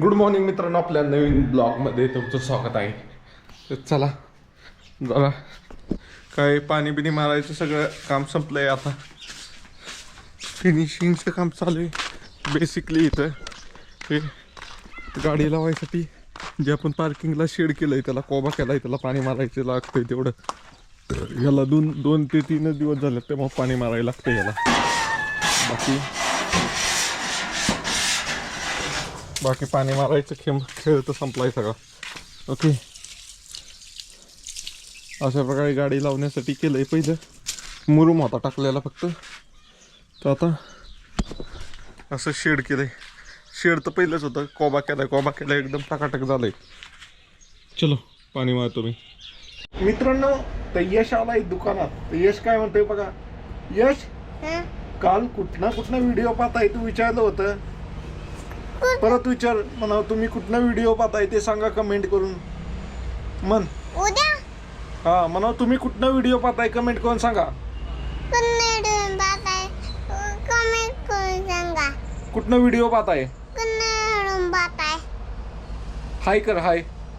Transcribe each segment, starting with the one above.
Good morning मित्रांनो आपल्या नवीन ब्लॉगमध्ये तुमचं स्वागत आहे. तर चला जरा काय पाणी बिणी मारायचं सगळं काम संपलं आहे आता फिनिशिंगचं काम चालू आहे. बेसिकली इथं. हे गाडी लावायसाठी जे आपण पार्किंगला शेड केलंय त्याला कोबा आहे त्याला पाणी मारायचं लागतंय तेवढं. तर ह्याला दोन दोन ते तीनच दिवस झाले तेव्हा पाणी मारायला लागतं याला. बाकी बाकी पाणी मारायचं खेळ खेळ तर संपलाय सगळा. ओके. अशा प्रकारे गाडी लावण्यासाठी केलंय पहिलं. मुरुम होता टाकलेला फक्त. तर आता असं शेड केलंय. शेड तर पहिलंच होतं. कोबा केलाय कोबा केलाय एकदम टाकाटक झालंय. चलो पाणी मारतो मी मित्रांनो तर यश आलाय दुकानात. तर यश काय म्हणतोय बघा? यश? काल कुठला कुठला व्हिडिओ पाहताय तू विचारलं होतं. परत विचार म्हणा तुम्ही कुठला व्हिडिओ पाहताय ते सांगा कमेंट करून. मन उद्या? हा म्हणा तुम्ही कुठला व्हिडिओ पाहताय कमेंट करून सांगा. कन्नडून पाहताय. कमेंट करून सांगा. कुठला व्हिडिओ पाहताय? हाय कर हाय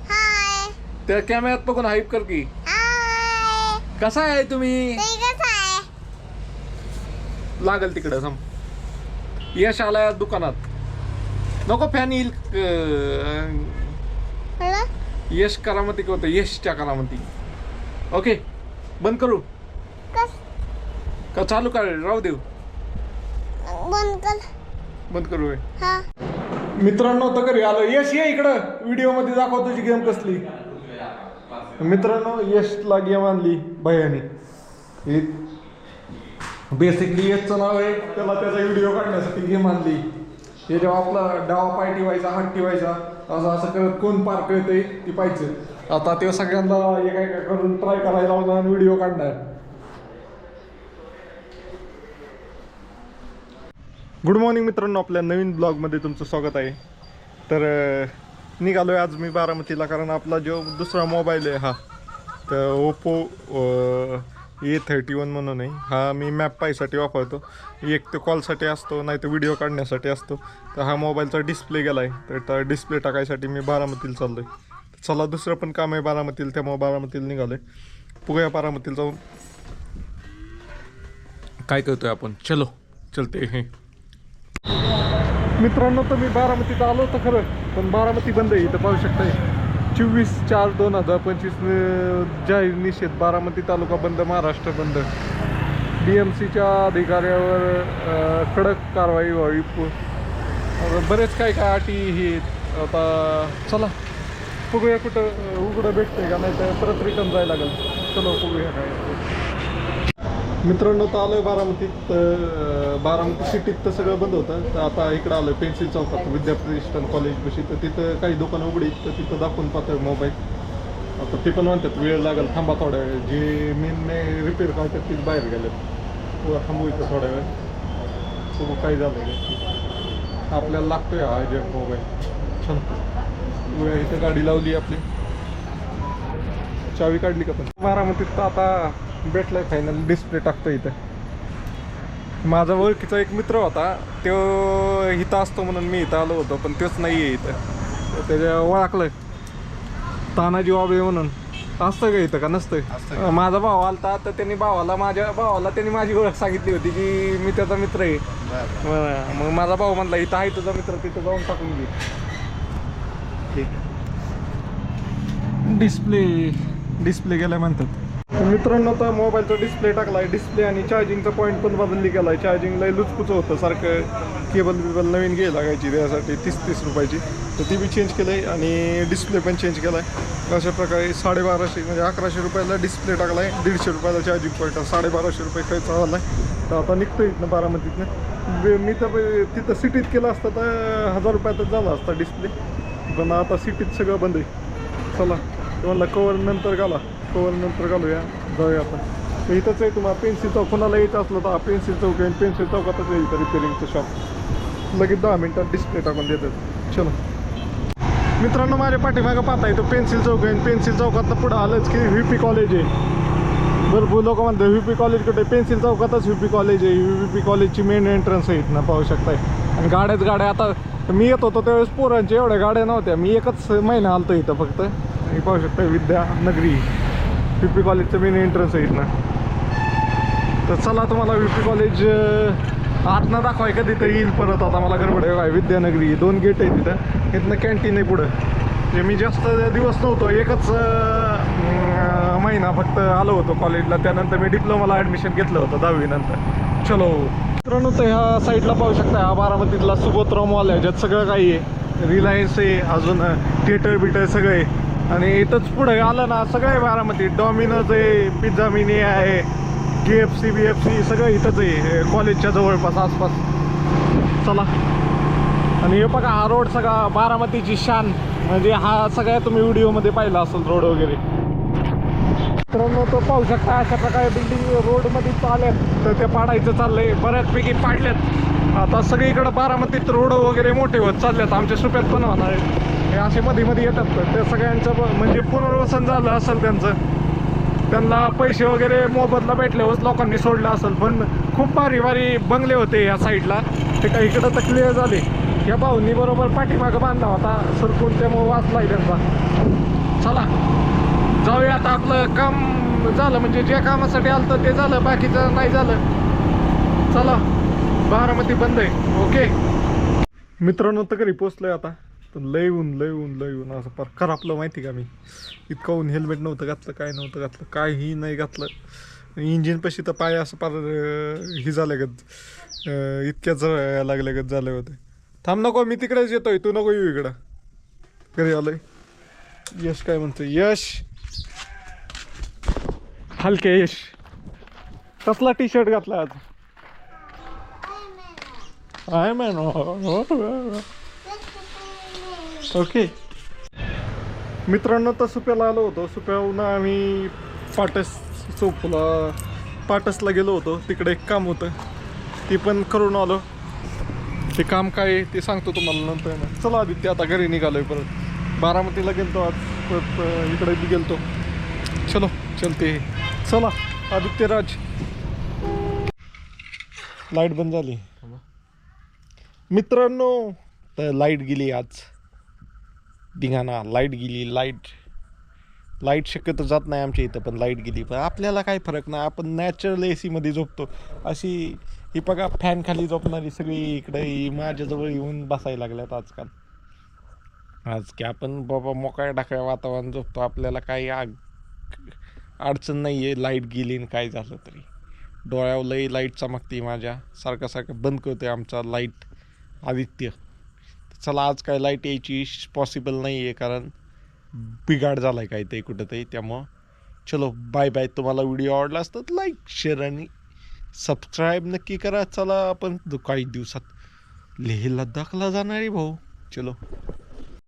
हाय त्या कॅमेऱ्यात बघून हाईप कर की. हाय कसा आहे तुम्ही? लागल तिकडं सम यश आलाय दुकानात. नको फॅन येईल यश करामती होतं यशच्या करामती ओके बंद करू का चालू कर राहू देऊ बंद कर बंद करू होय. हा मित्रांनो तर घरी आलो यश ये इकडं व्हिडिओमध्ये दाखव तुझी गेम कसली मित्रांनो यशला गेम आणली भैयानी बेसिकली यशचं नाव आहे त्याला त्याचा व्हिडिओ काढण्यासाठी गेम आणली हे जेव्हा आपला डावा पाय ठेवायचा हात ठेवायचा असं असं करत कोण पार कळतंय ती पाहिजे आता ते सगळ्यांना एका एका करून ट्राय करायला लावणार आणि व्हिडिओ काढणार. गुड मॉर्निंग मित्रांनो आपल्या नवीन ब्लॉगमध्ये तुमचं स्वागत आहे. तर निघालो आहे आज मी बारामतीला कारण आपला जो दुसरा मोबाईल आहे हा तर ओप्पो ए थर्टी वन म्हणून आहे. हा मी मॅप पायसाठी वापरतो. एक तर कॉलसाठी असतो नाही तर व्हिडिओ काढण्यासाठी असतो. तर हा मोबाईलचा डिस्प्ले गेला आहे तर त्या डिस्प्ले टाकायसाठी मी बारामतीला चाललो आहे चला दुसरं पण काम आहे बारामतीला. त्यामुळे बारामतीला निघालो आहे पुगया बारामतीला जाऊन. काय करतोय आपण? चलो चलते. हे मित्रांनो तर मी बारामतीत आलो होतो खरं. पण बारामती बंद आहे इथं पाहू शकताय. चोवीस चार दोन हजार पंचवीस जाहीर निषेध बारामती तालुका बंद महाराष्ट्र बंद. डी एम सीच्या अधिकाऱ्यावर कडक कारवाई व्हावी. पु- बरेच काय काय अटी हे आता चला बघूया कुठं उघडं भेटतंय का नाही तर परत रिटर्न जायला लागेल. चलो बघूया काय मित्रांनो तर आलोय बारामतीत तर बारामती सिटीत तर सगळं बंद होतं. तर आता इकडं आलोय पेन्सिल चौकात विद्याप्रतिष्ठान कॉलेजपाशी तर तिथं काही दुकानं उघडी तर तिथं दाखवून पाहतोय मोबाईल आता ते पण म्हणतात वेळ लागेल थांबा थोड्या वेळ. जे मेनने रिपेअर करतात तिथं बाहेर गेलेत. थांबू इथं थोड्या वेळ. बघू काही झालं आपल्याला लागतोय हा अर्जंट मोबाईल छान इथं गाडी लावली आपली. चावी काढली का पण? बारामतीत तर आता भेटलाय फायनल डिस्प्ले टाकतो इथं. माझा ओळखीचा एक मित्र होता तो इथं असतो म्हणून मी इथं आलो होतो पण तोच नाही आहे इथं. त्याच्या ओळखलंय. तानाजी वाबळे म्हणून. असतं का इथं का नसतं? माझा भाव आलता तर त्यांनी भावाला माझ्या भावाला त्यांनी माझी ओळख सांगितली होती की मी त्याचा मित्र आहे. मग- माझा भाऊ म्हणला इथं आहे तुझा मित्र तिथं जाऊन टाकून घे. ठीक. डिस्प्ले डिस्प्ले गेलाय म्हणतात. मित्रांनो आता मोबाईलचा डिस्प्ले टाकला आहे डिस्प्ले आणि चार्जिंगचा पॉईंट पण बदलली गेला आहे चार्जिंग चार्जिंगला लुचकुच होतं. सारखं केबल बिबल नवीन घे लागायची त्यासाठी तीस तीस रुपयाची. तर ती बी चेंज केलं आहे आणि डिस्प्ले पण चेंज केला आहे अशा प्रकारे साडेबाराशे म्हणजे अकराशे रुपयाला डिस्प्ले टाकलाय. दीडशे रुपयाला चार्जिंग पॉईंट साडेबाराशे रुपये खर्च आहे तर आता निघतोय इथनं बारामतीतनं. बे- मी तर तिथं सिटीत केलं असतं तर हजार रुपयातच झाला असता डिस्प्ले पण आता सिटीत सगळं बंद आहे. चला ते म्हणलं कवर नंतर घाला. कवर नंतर घालूया. जाऊया आपण. तर इथंच आहे तुम्हाला पेन्सिल चौक. कोणाला यायचं असलं तर पेन्सिल चौक आहे पेन्सिल चौकातच आहे इथं शॉप लगेच दहा मिनटात डिस्प्ले टाकून देतात. चलो. मित्रांनो माझ्या पाठीमागं पाहता येतो पेन्सिल चौक आहे पेन्सिल चौकात पुढं आलंच की व्ही पी कॉलेज आहे. भरपूर लोक म्हणतात व्ही पी कॉलेज कुठे? पेन्सिल चौकातच व्ही पी कॉलेज आहे. व्ही पी कॉलेजची मेन एंट्रन्स आहे इथनं पाहू शकताय. आणि आणि गाड्याच गाड्या आता मी येत होतो त्यावेळेस पोरांच्या एवढ्या गाड्या नव्हत्या. मी एकच महिना आलतो इथं फक्त. पाहू शकता विद्या व्ही पी कॉलेजचं मेन एंट्रन्स आहे इथनं. तर चला तुम्हाला व्ही पी कॉलेज आतनं दाखवाय का तिथं येईल परत आता मला गडबड आहे. काय विद्यानगरी दोन गेट आहे तिथं इथनं कॅन्टीन आहे पुढं. जे मी जास्त दिवस नव्हतो एकच महिना फक्त आलो होतो कॉलेजला त्यानंतर मी डिप्लोमाला ॲडमिशन घेतलं होतं दहावीनंतर चलो. मित्रांनो तर ह्या साईडला पाहू शकता हा बारामतीतला सुबोधराव मॉल आहे ज्यात सगळं काही आहे. रिलायन्स आहे अजून थिएटर बिटर सगळं आहे. आणि इथंच पुढे आलं ना सगळं आहे बारामती डॉमिनोज आहे पिझ्झा मिनी आहे K F C B F C सगळं इथंच आहे कॉलेजच्या जवळपास आसपास. चला. आणि हे बघा हा रोड सगळा बारामतीची शान. म्हणजे हा सगळ्या तुम्ही व्हिडिओमध्ये पाहिला असेल रोड वगैरे. मित्रांनो तो पाहू शकता अशा प्रकारे बिल्डिंग रोडमध्ये चालेल तर ते पाडायचं चाललंय. बऱ्याचपैकी पाडल्यात. आता सगळीकडे बारामतीत रोड वगैरे मोठे होत चाललेत आमच्या सुप्यात पण होणार आहेत. हे असे मध्ये मध्ये येतात तर त्या सगळ्यांचं ब- म्हणजे पुनर्वसन झालं असेल त्यांचं. त्यांना पैसे वगैरे मोबदला भेटल्यावरच लोकांनी सोडलं असेल पण खूप भारी भारी बंगले होते या साईडला ते काही इकडं तर क्लिअर झाले. या भाऊंनी बरोबर पाठीमागं बांधला होता. सरकून त्यामुळे वाचलाय त्यांचा. चला. जाऊया आता आपलं काम झालं म्हणजे ज्या कामासाठी आलं तर ते झालं बाकीचं नाही झालं. चला बारामती बंद आहे. ओके. मित्रांनो तर घरी पोचलोय आता. तर लय ऊन लय ऊन लय ऊन. असं पार खराबलं माहिती का मी? इतकं ऊन हेल्मेट नव्हतं घातलं काय नव्हतं घातलं काहीही नाही घातलं. इंजिन पशी तर पाय असं पार हे झालं गत इतक्याच लागले गत झाले होते. थांब नको मी तिकडेच येतोय. तू नको येऊ इकडं. घरी आलोय. यश काय म्हणतोय? यश! हलके यश. कसला टी शर्ट घातला आज. आहे मॅन हो, हो, हो. ओके. मित्रांनो तर सुप्याला आलो होतो. सुप्याहून आम्ही पाटस चोपला पाटसला गेलो होतो. तिकडे एक काम होतं. ते पण करून आलो. ते काम काय आहे ते सांगतो तुम्हाला नंतर. ना चला आदित्य आता घरी निघालोय परत. बारामतीला गेलतो आज. परत इकडे बी गेलतो. चलो चलते. चला आदित्य राज. लाइट बंद झाली. मित्रांनो तर लाइट गेली आज. धिंगाणा लाइट गेली लाइट. लाइट शक्यतो जात नाही आमच्या इथं पण लाइट गेली. पण आपल्याला काय फरक नाही आपण नॅचरल ए सीमध्ये झोपतो. अशी ही बघा फॅन खाली झोपणारी सगळी इकडे माझ्याजवळ येऊन बसायला लागल्यात आजकाल. आज की आपण बाबा मोकळ्या डाकळ्या वातावरण झोपतो आपल्याला काही आग अडचण नाही आहे लाइट गेली आणि काय झालं तरी. डोळ्यावर लई लाइट चमकते माझ्या. सारखं सारखं बंद करतोय आमचा लाइट आदित्य. चला आज काय लाइट यायची पॉसिबल नाही आहे कारण बिघाड झाला आहे काही ते कुठंतरी. त्यामुळं चलो बाय बाय तुम्हाला व्हिडिओ आवडला असता तर लाईक शेअर आणि सबस्क्राईब नक्की करा. चला आपण काही दिवसात लेह लद्दाखला जाणार आहे भाऊ. चलो.